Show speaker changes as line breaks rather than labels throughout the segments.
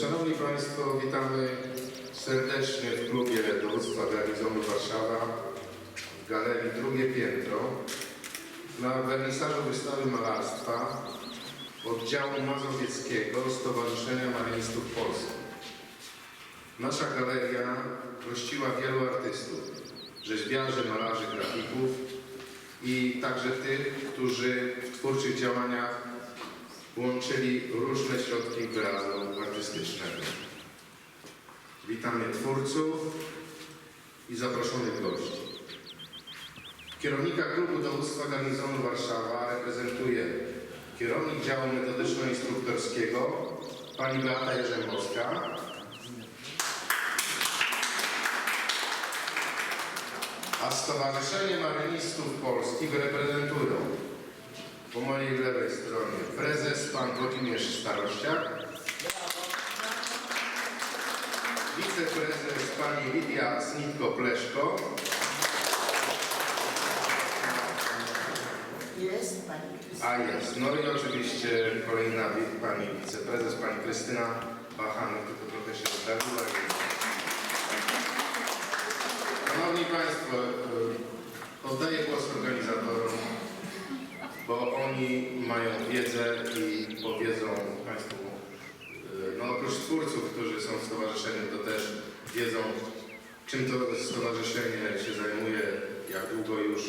Szanowni Państwo, witamy serdecznie w klubie Dowództwa Garnizonu Warszawa w galerii Drugie Piętro na wernisażu wystawy malarstwa oddziału mazowieckiego Stowarzyszenia Marynistów Polskich. Nasza galeria gościła wielu artystów, rzeźbiarzy, malarzy, grafików i także tych, którzy w twórczych działaniach łączyli różne środki wyrazu artystycznego. Witamy twórców i zaproszonych gości. Kierownika Klubu Dowództwa Garnizonu Warszawa reprezentuje kierownik działu metodyczno-instruktorskiego pani Beata Jerzębowska, a Stowarzyszenie Marynistów Polskich reprezentują po mojej lewej stronie prezes pan Włodzimierz Starościak, wiceprezes pani Lidia Snitko-Pleszko,
Jest pani Krystyna.
a jest, no i oczywiście kolejna pani wiceprezes, pani Krystyna Bachanek, tylko trochę się oddawiła. Szanowni Państwo, y, oddaję głos organizatorom, bo oni mają wiedzę i powiedzą Państwu, no oprócz twórców, którzy są w stowarzyszeniu, to też wiedzą czym to stowarzyszenie się zajmuje, jak długo już,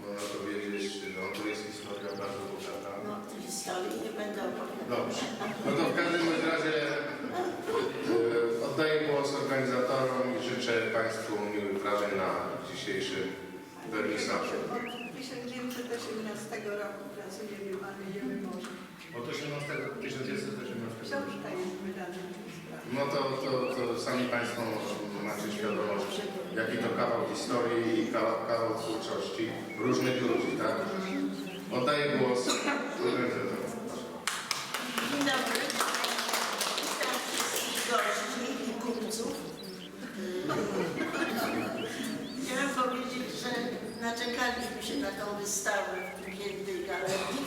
można powiedzieć, no to jest historia bardzo bogata.
No, tej historii nie będę opowiadać.
Dobrze. No to w każdym razie e, oddaję głos organizatorom i życzę Państwu miłych wrażeń na dzisiejszym wernisażu.
Od 1918 roku pracujemy w Maryniowy Morze.
Od 18 1918
Książka jest wydana.
No to, to, to sami Państwo macie świadomość, jaki to kawał historii i kawał, kawał twórczości różnych ludzi, tak? Oddaję głos.
Dzień dobry. Witam wszystkich gości i kupców. Chciałam powiedzieć, że naczekaliśmy się na tą wystawę w pięknej galerii.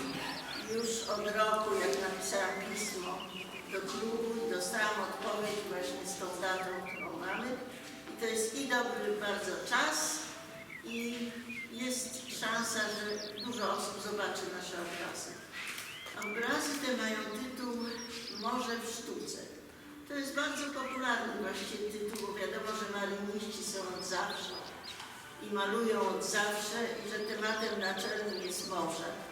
Już od roku, jak napisałam pismo do klubu i dostałam odpowiedź właśnie z tą datą, którą mamy. I to jest i dobry bardzo czas i jest szansa, że dużo osób zobaczy nasze obrazy. Obrazy te mają tytuł Morze w sztuce. To jest bardzo popularny właściwie tytuł, bo wiadomo, że maryniści są od zawsze i malują od zawsze i że tematem naczelnym jest morze.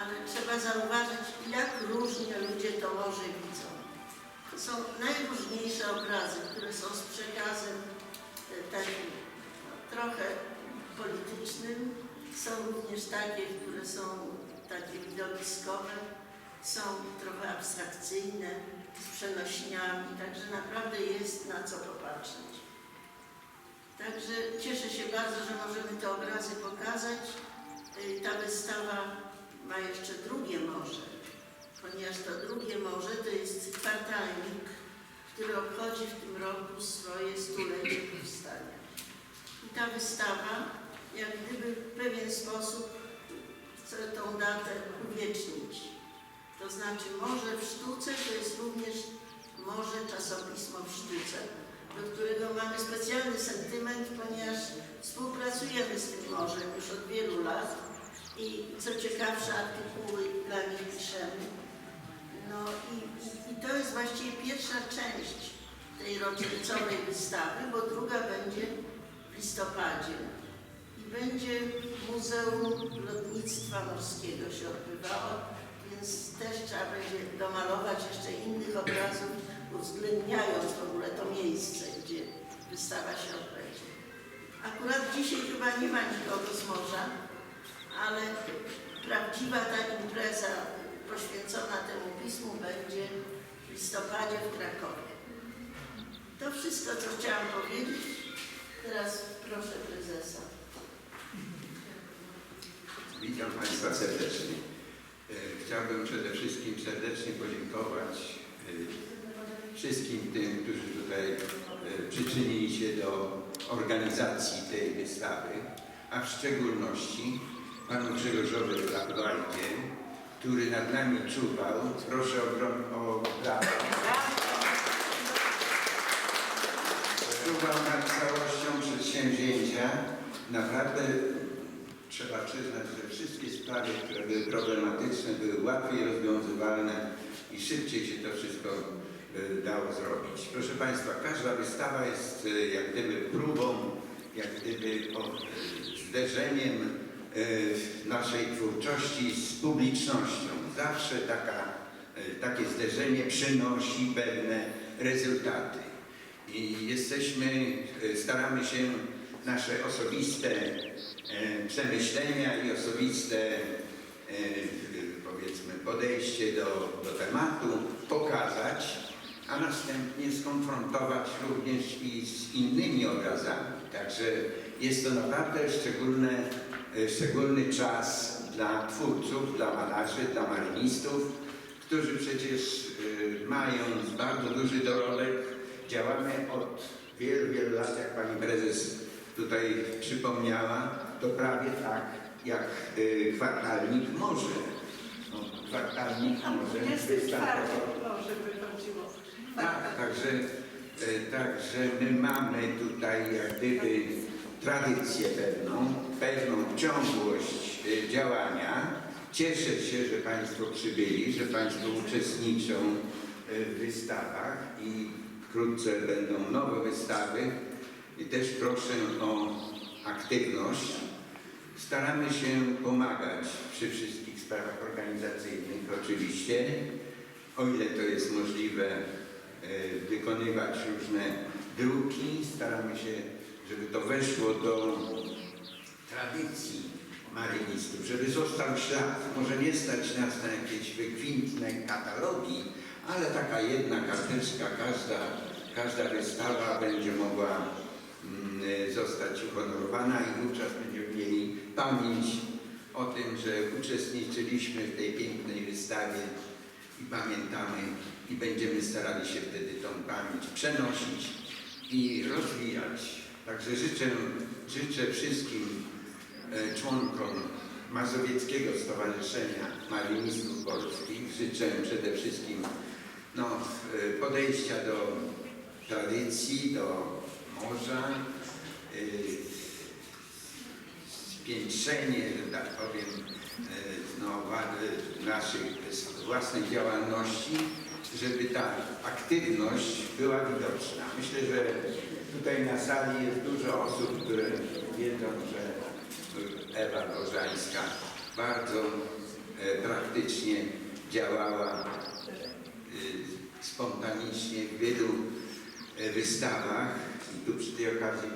Ale trzeba zauważyć, jak różnie ludzie to morze widzą. To są najróżniejsze obrazy, które są z przekazem e, takim no, trochę politycznym. Są również takie, które są takie widowiskowe, są trochę abstrakcyjne, z przenośniami, także naprawdę jest na co popatrzeć. Także cieszę się bardzo, że możemy te obrazy pokazać. Y, Ta wystawa ma jeszcze drugie morze, ponieważ to drugie morze to jest kwartalnik, który obchodzi w tym roku swoje stulecie powstania. I ta wystawa jak gdyby w pewien sposób chce tą datę uwiecznić. To znaczy Morze w sztuce to jest również Morze czasopismo w sztuce, do którego mamy specjalny sentyment, ponieważ współpracujemy z tym morzem już od wielu lat i co ciekawsze artykuły dla nich. No i, i, i to jest właściwie pierwsza część tej rocznicowej wystawy, bo druga będzie w listopadzie i będzie Muzeum Lotnictwa Morskiego się odbywało, więc też trzeba będzie domalować jeszcze innych obrazów, uwzględniając w ogóle to miejsce, gdzie wystawa się odbędzie. Akurat dzisiaj chyba nie ma nikogo z morza, ale prawdziwa ta impreza poświęcona temu pismu będzie w listopadzie w Krakowie. To wszystko, co chciałam powiedzieć. Teraz proszę prezesa.
Witam Państwa serdecznie. E, Chciałbym przede wszystkim serdecznie podziękować e, wszystkim tym, którzy tutaj e, przyczynili się do organizacji tej wystawy, a w szczególności panu Grzegorzowi Lachwajdzie, który nad nami czuwał. Proszę o, grom- o brawa. Czuwał nad całością przedsięwzięcia. Naprawdę trzeba przyznać, że wszystkie sprawy, które były problematyczne, były łatwiej rozwiązywalne i szybciej się to wszystko e, dało zrobić. Proszę Państwa, każda wystawa jest e, jak gdyby próbą, jak gdyby e, zderzeniem naszej twórczości z publicznością. Zawsze taka, e, takie zderzenie przynosi pewne rezultaty. I jesteśmy, e, staramy się nasze osobiste przemyślenia i osobiste powiedzmy podejście do, do tematu pokazać, a następnie skonfrontować również i z innymi obrazami. Także jest to naprawdę szczególne, szczególny czas dla twórców, dla malarzy, dla marynistów, którzy przecież e, mając bardzo duży dorobek, działamy od wielu, wielu lat, jak pani prezes tutaj przypomniała, to prawie tak jak y, kwartalnik może. No, kwartalnik może
24
wystartował.
może wychodziło.
Tak, także, także my mamy tutaj jak gdyby tradycję pewną, pewną ciągłość y, działania. Cieszę się, że Państwo przybyli, że Państwo uczestniczą y, w wystawach i wkrótce będą nowe wystawy. I też proszę o aktywność. Staramy się pomagać przy wszystkich sprawach organizacyjnych, oczywiście, o ile to jest możliwe, e, wykonywać różne druki. Staramy się, żeby to weszło do tradycji marynistów, żeby został ślad. Może nie stać nas na jakieś wykwintne katalogi, ale taka jedna karteczka, każda, każda wystawa będzie mogła mm, zostać uhonorowana i wówczas będziemy mieli pamięć o tym, że uczestniczyliśmy w tej pięknej wystawie i pamiętamy i będziemy starali się wtedy tą pamięć przenosić i rozwijać. Także życzę, życzę wszystkim członkom Mazowieckiego Stowarzyszenia Marynistów Polskich życzę przede wszystkim no, e, podejścia do tradycji, do morza, e, spiętrzenie, że tak powiem, e, no, e, naszych własnej działalności, żeby ta aktywność była widoczna. Myślę, że tutaj na sali jest dużo osób, które wiedzą, że Ewa Gorzańska bardzo e, praktycznie działała e, spontanicznie w wielu e, wystawach i tu przy tej okazji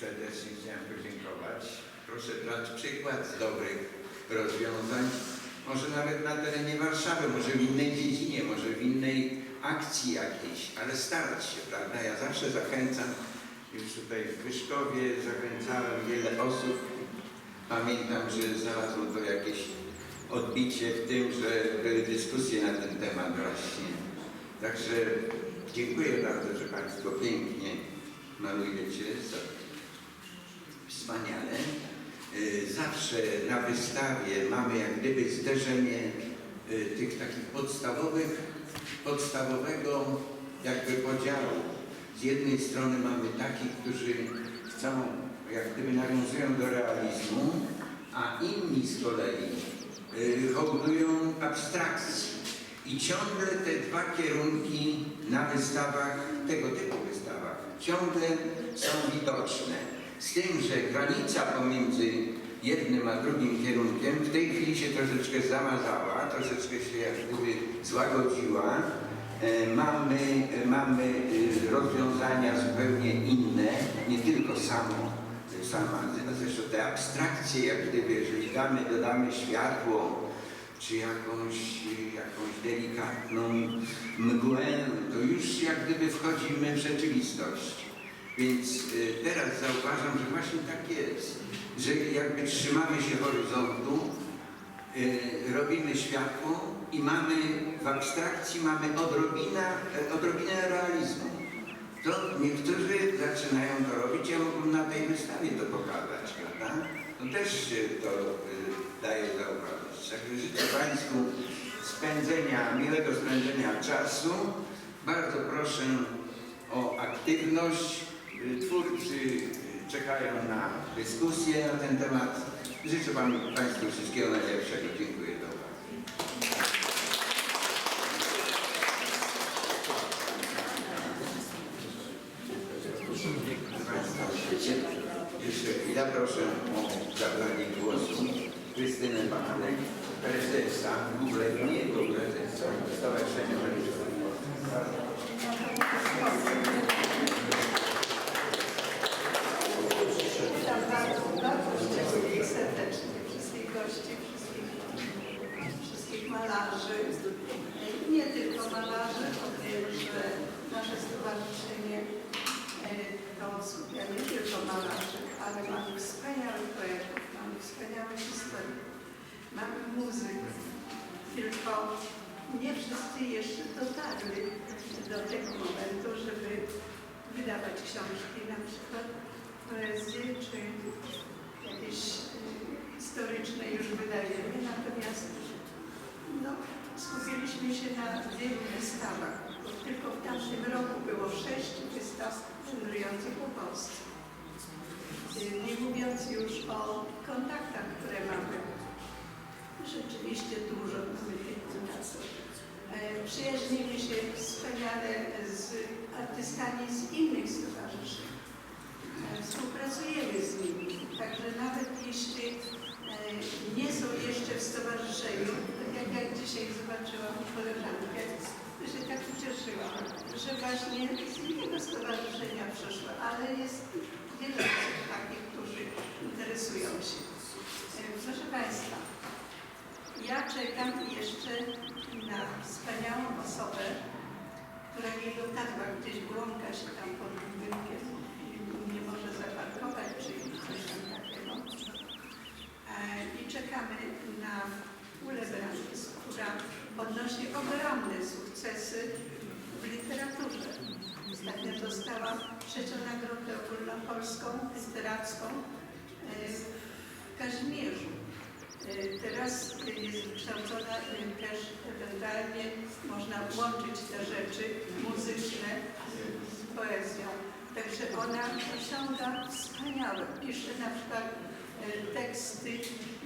serdecznie chciałem podziękować. Proszę brać przykład z dobrych rozwiązań, może nawet na terenie Warszawy, może w innej dziedzinie, może w innej akcji jakiejś, ale starać się, prawda? Ja zawsze zachęcam, już tutaj w Wyszkowie zachęcałem wiele osób. Pamiętam, że znalazło to jakieś odbicie w tym, że były dyskusje na ten temat właśnie. Także dziękuję bardzo, że Państwo pięknie malujecie. Wspaniale. Y, Zawsze na wystawie mamy jak gdyby zderzenie y, tych takich podstawowych, podstawowego jakby podziału. Z jednej strony mamy takich, którzy chcą, jak gdyby nawiązują do realizmu, a inni z kolei y, hołdują abstrakcji. I ciągle te dwa kierunki na wystawach, tego typu wystawach, ciągle są widoczne. Z tym, że granica pomiędzy jednym a drugim kierunkiem w tej chwili się troszeczkę zamazała, troszeczkę się jak gdyby złagodziła. E, Mamy, mamy y, rozwiązania zupełnie inne, nie tylko samo, sama, zresztą te abstrakcje, jak gdyby, jeżeli damy, dodamy światło, czy jakąś, jakąś delikatną mgłę, to już jak gdyby wchodzimy w rzeczywistość. Więc y, teraz zauważam, że właśnie tak jest, że jakby trzymamy się horyzontu, y, robimy światło i mamy w abstrakcji mamy odrobinę, e, odrobinę realizmu. To niektórzy zaczynają to robić, ja mógłbym na tej wystawie to pokazać, To też się to y, daje zauważyć. Także życzę Państwu spędzenia, miłego spędzenia czasu. Bardzo proszę o aktywność. Twórcy czekają na dyskusję na ten temat. Życzę Państwu wszystkiego najlepszego. Dziękuję za uwagę. Państwa, Jeszcze chwila proszę o zabranie głosu Krystynę Bananek, prezesa, głównego prezesa Stowarzyszenia Rolniczego.
Witam bardzo, bardzo wszystkich serdecznie, gości, wszystkich, wszystkich malarzy. Nie tylko malarzy, o tym, że nasze stowarzyszenie e, to skupia nie tylko malarzy, ale mamy wspaniałych poetów, mamy wspaniałe historie, mamy muzyków. Tylko nie wszyscy jeszcze dotarli do tego momentu, żeby wydawać książki, na przykład poezję czy jakieś y, historyczne już wydajemy, natomiast no, skupiliśmy się na wielu wystawach. Tylko w tamtym roku było sześć wystaw wędrujących po Polsce. Y, Nie mówiąc już o kontaktach, które mamy. Rzeczywiście dużo mamy tych kontaktów. E, Przyjaźnimy się wspaniale z artystami z innych stowarzyszeń. e, współpracujemy z nimi. Także nawet jeśli nie są jeszcze w stowarzyszeniu, tak jak ja dzisiaj zobaczyłam koleżankę, to się tak ucieszyłam, że właśnie z innego stowarzyszenia przyszła, ale jest wiele osób takich, którzy interesują się. E, Proszę Państwa, ja czekam jeszcze na wspaniałą osobę, która nie dotarła, gdzieś błąka się tam pod budynkiem i nie może zaparkować, czy coś tam takiego. E, I czekamy na Brandes, która odnosi ogromne sukcesy w literaturze. Ostatnio dostała trzecią nagrodę ogólnopolską, literacką e, w Kazimierzu. E, Teraz jest wykształcona e, też ewentualnie można łączyć te rzeczy muzyczne z- poezją. Także ona osiąga wspaniałe. Pisze na przykład teksty,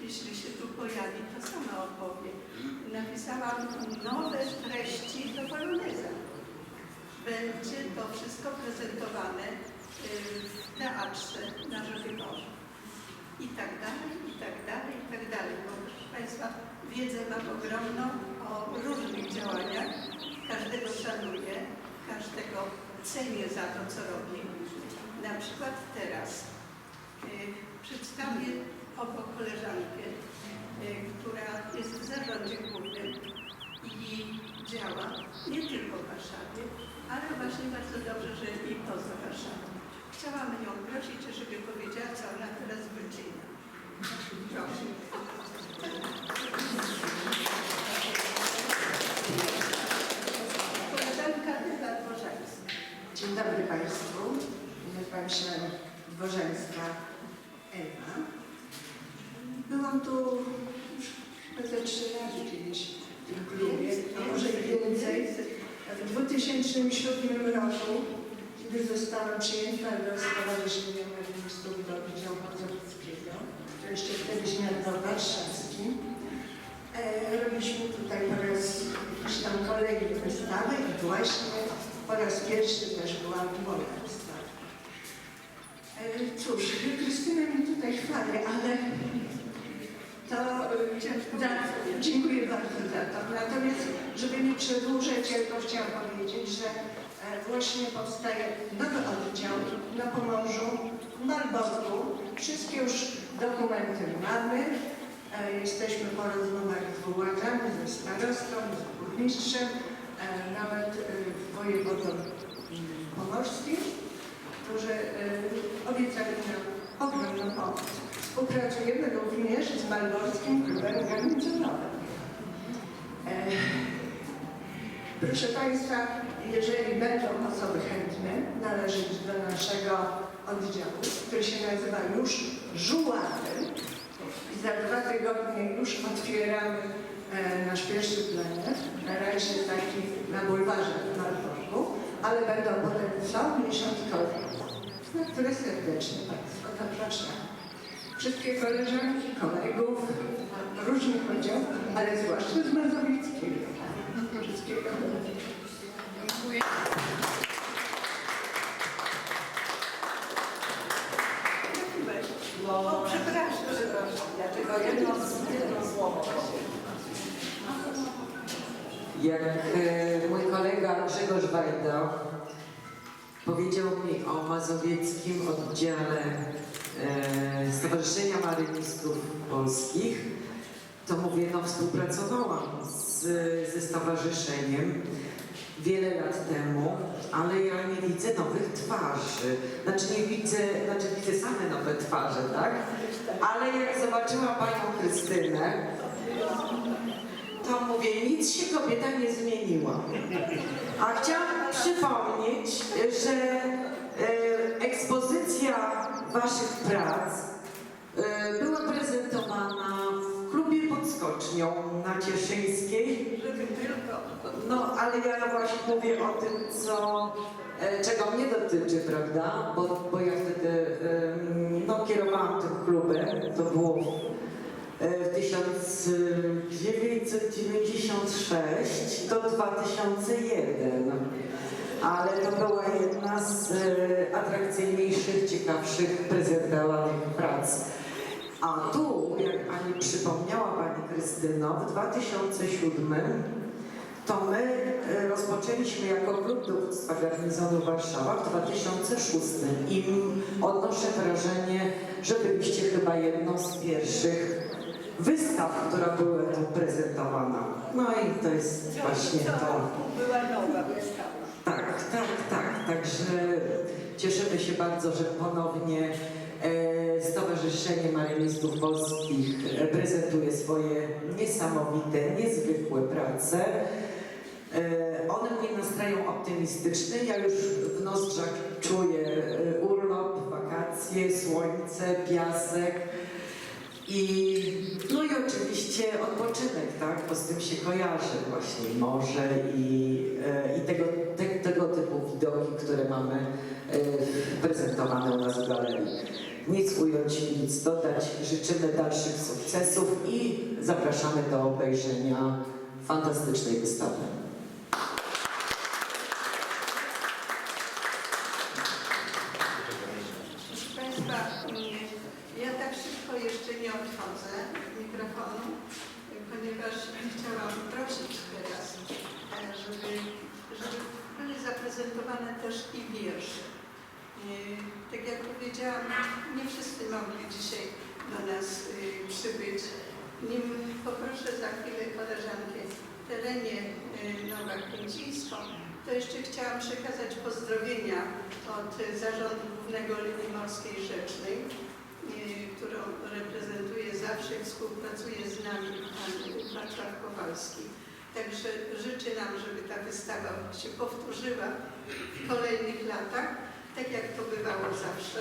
jeśli się tu pojawi, to sama opowie. Napisałam nowe treści do poloneza. Będzie to wszystko prezentowane e, w teatrze na Żoliborzu i tak dalej, i tak dalej, i tak dalej. Bo proszę Państwa, wiedzę mam ogromną o różnych działaniach. Każdego szanuję, każdego cenię za to, co robi. Na przykład teraz y, przedstawię obok koleżankę, y, która jest w zarządzie głównym i działa nie tylko w Warszawie, ale właśnie bardzo dobrze, że i poza Warszawą. Chciałam ją prosić, żeby powiedziała, co ona teraz wyczynia. Proszę. Koleżanka Ewa Dworzańska.
Dzień dobry Państwu. Nazywam się Dworzańska Ewa. Byłam tu już chyba ze trzy razy kiedyś w tym klubie, a może i więcej. W 2007 roku, kiedy zostałam przyjęta do Stowarzyszenia Marynistów do Wydziału Mazowieckiego, to jeszcze wtedy nazywał Warszawski, E, Robiliśmy tutaj po raz jakiś tam kolejny wystawę i właśnie po raz pierwszy też była moja wystawa. E, Cóż, Krystyna mi tutaj chwali, ale to e, dziękuję bardzo za to. Natomiast, żeby nie przedłużać, tylko chciałam powiedzieć, że właśnie powstaje nowy oddział na Pomorzu, w Malborku. Wszystkie już dokumenty mamy. E, Jesteśmy po rozmowach z władzami, ze starostą, z burmistrzem, e, nawet e, wojewodą mm, pomorskim, którzy e, obiecali nam ogromną pomoc. Współpracujemy również z Malborskim Klubem Garniczonowym. E, Proszę Państwa, jeżeli będą osoby chętne należeć do naszego oddziału, który się nazywa już Żuławy, i za dwa tygodnie już otwieramy e, nasz pierwszy plener. Na razie taki na bulwarze w Marborku, ale będą potem co miesiąc kolejne, na które serdecznie Państwa zapraszam. Wszystkie koleżanki, kolegów, różnych oddziałów, ale zwłaszcza z Mazowieckiego. Wszystkiego dobrego.
Słowo. Jak e, mój kolega Grzegorz Wajda powiedział mi o mazowieckim oddziale e, Stowarzyszenia Marynistów Polskich, to mówię, no współpracowałam z, ze stowarzyszeniem wiele lat temu, ale ja nie widzę nowych twarzy. Znaczy nie widzę, znaczy widzę same nowe twarze, tak? Ale jak zobaczyłam panią Krystynę, to mówię, nic się kobieta nie zmieniła. A chciałam przypomnieć, że e, ekspozycja waszych prac e, była prezentowana pod Skocznią na Cieszyńskiej. No, ale ja właśnie mówię o tym, co, e, czego mnie dotyczy, prawda? Bo, bo ja wtedy no, kierowałam tym klubem, to było e, w 1996 do 2001. ale to była jedna z e, atrakcyjniejszych, ciekawszych prezentowanych prac. A tu, jak Pani przypomniała Pani Krystyno, w 2007 to my e, rozpoczęliśmy jako klub dowództwa garnizonu Warszawa w 2006 i odnoszę wrażenie, że byliście chyba jedną z pierwszych wystaw, która była tu prezentowana. No i to jest właśnie to.
była nowa wystawa.
Tak, tak, tak. Także cieszymy się bardzo, że ponownie Stowarzyszenie Marynistów Polskich e, prezentuje swoje niesamowite, niezwykłe prace. E, one mnie nastrają optymistycznie. Ja już w nozdrzach czuję e, urlop, wakacje, słońce, piasek. I, no i oczywiście odpoczynek, tak? Bo z tym się kojarzy właśnie morze i, e, i tego, te, tego typu widoki, które mamy e, prezentowane u nas w galerii. Nic ująć, nic dodać. Życzymy dalszych sukcesów i zapraszamy do obejrzenia fantastycznej wystawy.
Proszę Państwa, ja tak szybko jeszcze nie odchodzę od mikrofonu, ponieważ chciałam prosić teraz, e, żeby, żeby były zaprezentowane też i wiersze. E, Tak jak powiedziałam, nie wszyscy mogli dzisiaj do nas e, przybyć. Nim poproszę za chwilę koleżankę Terenie Nowak-Kęcińską, to jeszcze chciałam przekazać pozdrowienia od Zarządu Głównego Linii Morskiej Rzecznej, y, którą reprezentuje zawsze i współpracuje z nami pan Wacław Kowalski. Także życzę nam, żeby ta wystawa się powtórzyła w kolejnych latach, tak jak to bywało zawsze.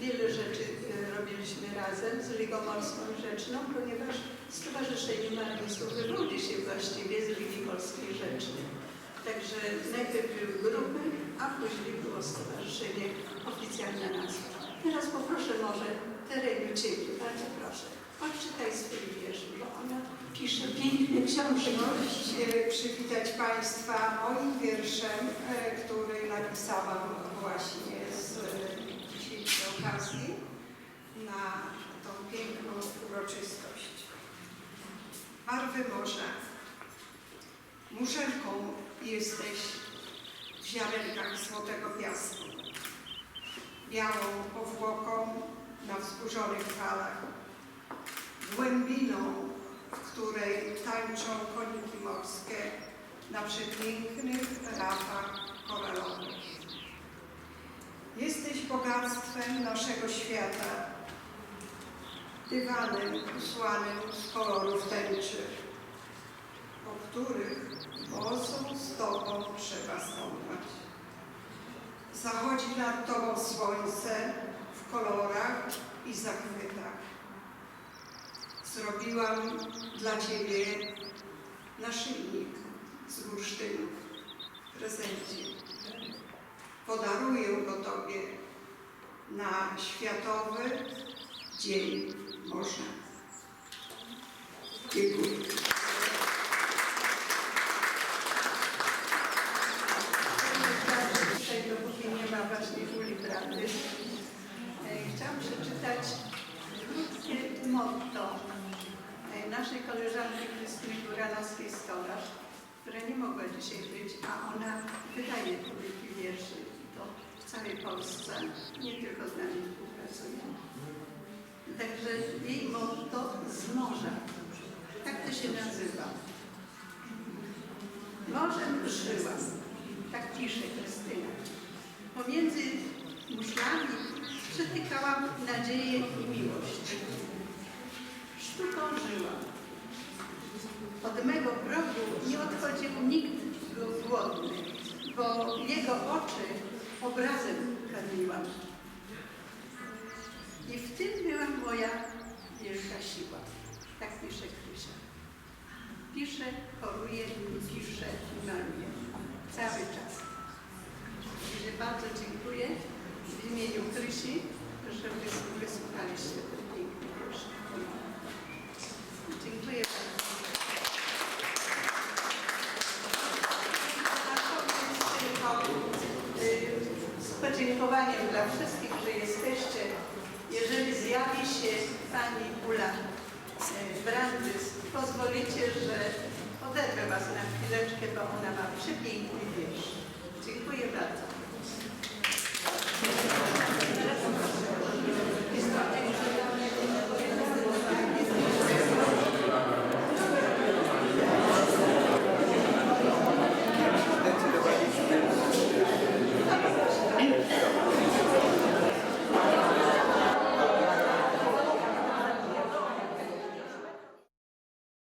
Wiele rzeczy y, robiliśmy razem z Ligą Morską Rzeczną, ponieważ Stowarzyszenie Marynistów wywodzi się właściwie z Ligi Morskiej Rzecznej. Także najpierw były grupy, a później było stowarzyszenie, oficjalna nazwa. Teraz poproszę może Tereniu Ciebie, bardzo proszę. Odczytaj swój pisze piękne książki.
Przyjemność e, przywitać Państwa moim wierszem, e, który napisałam właśnie z e, dzisiejszej okazji na tą piękną uroczystość. Barwy morza. Muszelką jesteś w ziarenkach złotego piasku. Białą powłoką na wzburzonych falach. Głębiną, w której tańczą koniki morskie na przepięknych rafach koralowych. Jesteś bogactwem naszego świata, dywanem usłanym z kolorów tęczy, po których bosą stopą trzeba stąpać. Zachodzi nad Tobą słońce w kolorach i zachwytach. Zrobiłam dla Ciebie naszyjnik z bursztynów w prezencie. Podaruję go Tobie na Światowy Dzień Morza. Dziękuję.
Tutaj, dopóki nie ma właśnie uli prawdy, e, chciałam przeczytać krótkie motto naszej koleżanki Krystyny Góranowskiej-Stolarz, która nie mogła dzisiaj być, a ona wydaje króliki wierszy to w całej Polsce, nie tylko z nami współpracuje. Także jej motto z morza. Tak to się nazywa. Morzem żyła, tak pisze Krystyna. Pomiędzy muszlami przetykałam nadzieję i miłość. Głodny, bo jego oczy obrazem karmiłam. I w tym była moja wielka siła. Tak pisze Krysia. Pisze, choruje, pisze i maluje. Cały czas. Także bardzo dziękuję w imieniu Krysi, że wys-